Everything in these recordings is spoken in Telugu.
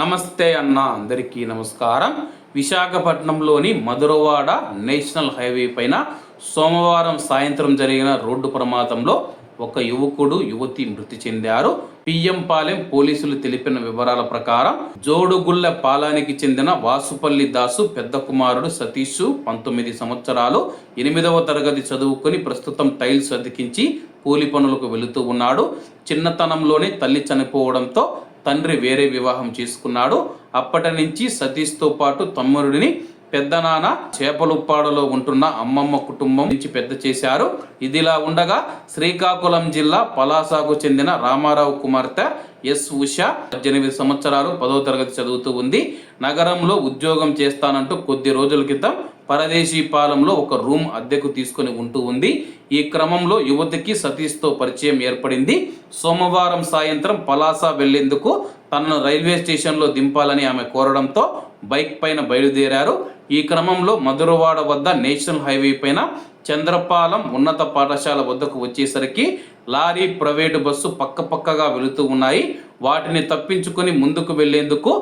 నమస్తే అన్న అందరికీ నమస్కారం. విశాఖపట్నంలోని మధురవాడ నేషనల్ హైవే పైన సోమవారం సాయంత్రం జరిగిన రోడ్డు ప్రమాదంలో ఒక యువకుడు యువతి మృతి చెందారు. పిఎంపాలెం పోలీసులు తెలిపిన వివరాల ప్రకారం జోడుగుళ్ళ పాలానికి చెందిన వాసుపల్లి దాసు పెద్ద కుమారుడు సతీష్ పంతొమ్మిది సంవత్సరాలు ఎనిమిదవ తరగతి చదువుకొని ప్రస్తుతం టైల్స్ అతికించి కూలి పనులకు వెళుతూ ఉన్నాడు. చిన్నతనంలోనే తల్లి చనిపోవడంతో తండ్రి వేరే వివాహం చేసుకున్నాడు. అప్పటి నుంచి సతీష్తో పాటు తమ్ముడిని పెద్దనాన్న చేపలుప్పాడలో ఉంటున్న అమ్మమ్మ కుటుంబం నుంచి పెద్ద చేశారు. ఇదిలా ఉండగా శ్రీకాకుళం జిల్లా పలాసాకు చెందిన రామారావు కుమార్తె ఎస్ ఉష పద్దెనిమిది సంవత్సరాలు పదో తరగతి చదువుతూ ఉంది. నగరంలో ఉద్యోగం చేస్తానంటూ కొద్ది రోజుల క్రితం పరదేశీ పాలెంలో ఒక రూమ్ అద్దెకు తీసుకొని ఉంటూ ఉంది. ఈ క్రమంలో యువతికి సతీష్తో పరిచయం ఏర్పడింది. సోమవారం సాయంత్రం పలాస వెళ్ళేందుకు తనను రైల్వే స్టేషన్లో దింపాలని ఆమె కోరడంతో బైక్ పైన బయలుదేరారు. ఈ క్రమంలో మధురవాడ వద్ద నేషనల్ హైవే పైన చంద్రపాలెం ఉన్నత పాఠశాల వద్దకు వచ్చేసరికి లారీ ప్రైవేటు బస్సు పక్క పక్కగా వెళుతూ ఉన్నాయి. వాటిని తప్పించుకొని ముందుకు వెళ్ళేందుకు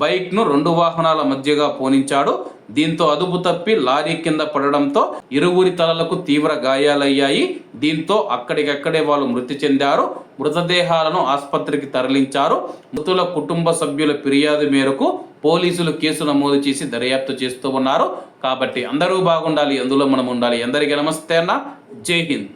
బైక్ను రెండు వాహనాల మధ్యగా పోనించాడు. దీంతో అదుపు తప్పి లారీ కింద పడడంతో ఇరువురి తలలకు తీవ్ర గాయాలయ్యాయి. దీంతో అక్కడికక్కడే వాళ్ళు మృతి చెందారు. మృతదేహాలను ఆసుపత్రికి తరలించారు. మృతుల కుటుంబ సభ్యుల ఫిర్యాదు మేరకు పోలీసులు కేసు నమోదు చేసి దర్యాప్తు చేస్తూ ఉన్నారు. కాబట్టి అందరూ బాగుండాలి అందులో మనం ఉండాలి అందరికీ నమస్తే అన్న. జై హింద్.